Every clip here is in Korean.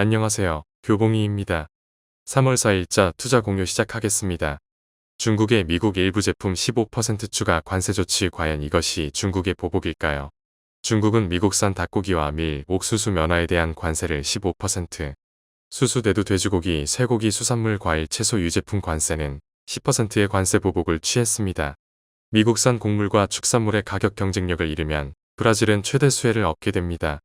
안녕하세요. 교봉이입니다. 3월 4일자 투자 공유 시작하겠습니다. 중국의 미국 일부 제품 15% 추가 관세 조치 과연 이것이 중국의 보복일까요? 중국은 미국산 닭고기와 밀, 옥수수 면화에 대한 관세를 15%, 수수 대두 돼지고기, 쇠고기, 수산물, 과일, 채소 유제품 관세는 10%의 관세 보복을 취했습니다. 미국산 곡물과 축산물의 가격 경쟁력을 잃으면 브라질은 최대 수혜를 얻게 됩니다.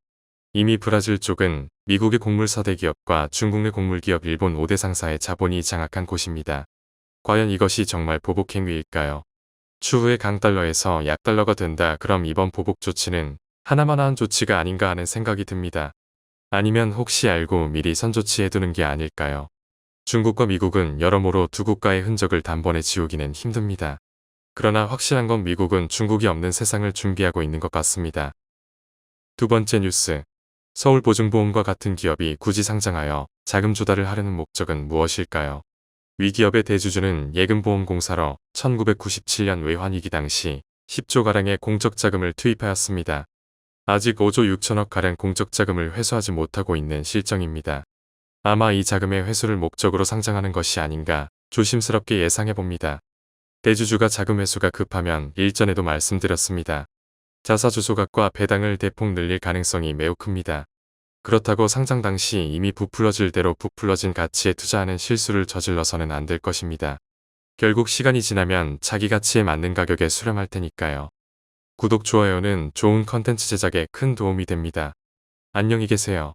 이미 브라질 쪽은 미국의 곡물 4대 기업과 중국 내 곡물 기업 일본 5대 상사의 자본이 장악한 곳입니다. 과연 이것이 정말 보복 행위일까요? 추후에 강달러에서 약달러가 된다 그럼 이번 보복 조치는 하나만 한 조치가 아닌가 하는 생각이 듭니다. 아니면 혹시 알고 미리 선조치해두는 게 아닐까요? 중국과 미국은 여러모로 두 국가의 흔적을 단번에 지우기는 힘듭니다. 그러나 확실한 건 미국은 중국이 없는 세상을 준비하고 있는 것 같습니다. 두 번째 뉴스. 서울보증보험과 같은 기업이 굳이 상장하여 자금 조달을 하려는 목적은 무엇일까요? 위 기업의 대주주는 예금보험공사로 1997년 외환위기 당시 10조가량의 공적자금을 투입하였습니다. 아직 5조 6천억가량 공적자금을 회수하지 못하고 있는 실정입니다. 아마 이 자금의 회수를 목적으로 상장하는 것이 아닌가 조심스럽게 예상해봅니다. 대주주가 자금 회수가 급하면 일전에도 말씀드렸습니다. 자사주소각과 배당을 대폭 늘릴 가능성이 매우 큽니다. 그렇다고 상장 당시 이미 부풀어질 대로 부풀어진 가치에 투자하는 실수를 저질러서는 안 될 것입니다. 결국 시간이 지나면 자기 가치에 맞는 가격에 수렴할 테니까요. 구독, 좋아요는 좋은 컨텐츠 제작에 큰 도움이 됩니다. 안녕히 계세요.